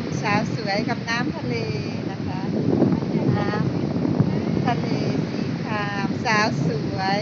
มสาวสวยกับน้ำทะเลนะคะ น้ำทะเลสีขาวสาวสวย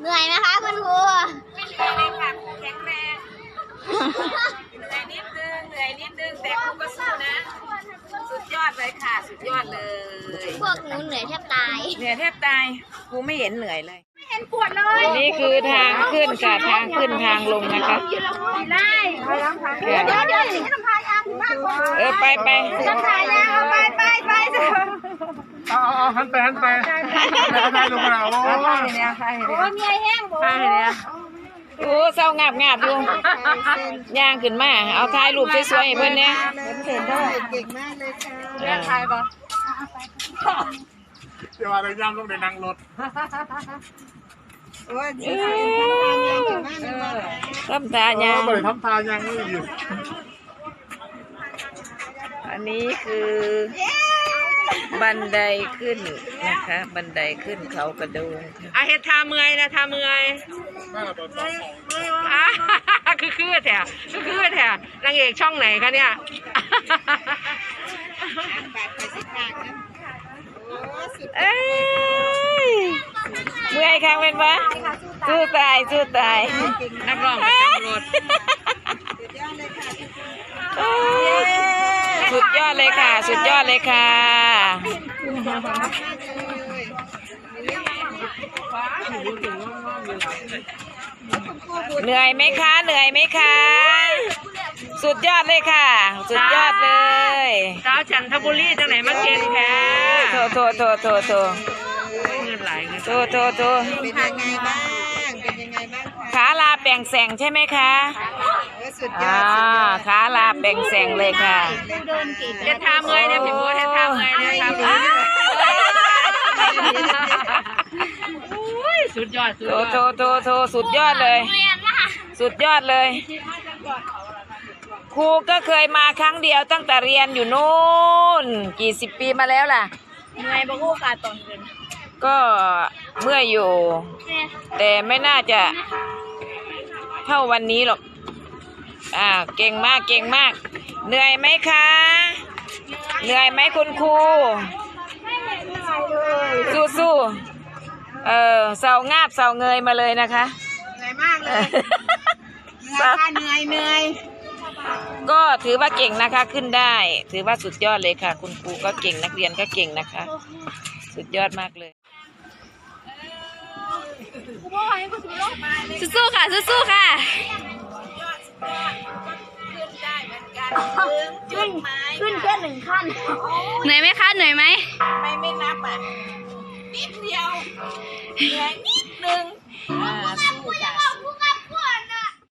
เหนื่อยไหมคะคุณครูไม่เหนื่อยเลยค่ะแข็งแรงเหนื่อยนิดนึงเหนื่อยนิดนึงแต่ครูก็สู้นะ สุดยอดเลยค่ะ สุดยอดเลย พวกหนูเหนื่อยแทบตาย เหนื่อยแทบตายครูไม่เห็นเหนื่อยเลยไม่ เห็นปวดเลยนี่คือทางขึ้นค่ะทางขึ้นทางลงนะคะได้เดี๋ยวเดี๋ยวเดี๋ยวสิทำพายยังมากกว่าเออไปไปทำพายแล้วไปไปไปเถอะเอาเอาหันไปหันไปหันไปลงมาโอ้โอ้ยมีไอ้แห้งบอกโอ้เศร้างาบงาบอยู่ย่างขึ้นมาเอาถ่ายรูปสวยๆให้เพื่อนเนี่ยเห็นได้เก่งมากเลยค่ะถ่ายปะ เดี๋ยวอะไรย่ำลงในนั่งรถโอ้ยสวยๆทำงานเก่งมากเลยค่ะทำตาเอย่าองบริทำทายังไม่อยู่อันนี้คือบันไดขึ้นนะคะ บันไดขึ้นเขากระโดงค่ะ อาเฮ็ดทาเมื่อยนะทาเมื่อยแม่เราตัวสองอ่า คือคือแถวคือคือแถวนางเอกช่องไหนคะเนี่ย บาดไปสิปากนะโอ้สุด เอ้ยเมื่อยครั้งเป็นปะสู้ตายสู้ตายนักร้องประจำรถสุดยอดเลยค่ะ สุดยอดเลยค่ะสุดยอดเลยค่ะเหนื่อยไหมคะ เหนื่อยไหมคะ สุดยอดเลยค่ะ สุดยอดเลยสาวจันทบุรีจังไหนมาเก่งแท้โถโถโถโถโถเงินไหลเงินโถโถโถเป็นยังไงบ้าง เป็นยังไงบ้างคะขาลาแป่งแสงใช่ไหมคะโอ้สุดยออ่าดสุดยอดขาลาแป่งแสงเลยค่ะเฮ็ดทาเมื่อยเนี่ยพี่โบทเฮ็ดทาเมื่อยเนี่ยทาเมื่อยอุ้ยสุดยอดสุดโถยอดโถโถโถสุดยอดเลย สุดยอดเลย ครูก็เคยมาครั้งเดียวตั้งแต่เรียนอยู่นู่น กี่สิบปีมาแล้วล่ะ เหนื่อยบอกโอกาสตอนคืนก็เมื่อยอยู่ แต่ไม่น่าจะเท่าวันนี้หรอก อ่า เก่งมากเก่งมาก เหนื่อยไหมคะ เหนื่อยไหมคุณครูสู้สู้ๆเออเสางาบเสาเงยมาเลยนะคะ เหนื่อยมากเลยเหนื่อยค่ะเหนื่อยเหนื่อย ก็ถือว่าเก่งนะคะขึ้นได้ ถือว่าสุดยอดเลยค่ะ คุณครูก็เก่งนักเรียนก็เก่งนะคะ สุดยอดมากเลยสู้ๆค่ะสู้ๆค่ะขึ้นขึ้นแค่หนึ่งขั้นเหนื่อยไหมคะเหนื่อยไหมไม่ไม่นับอะนิดเดียวเหนื่อยนิ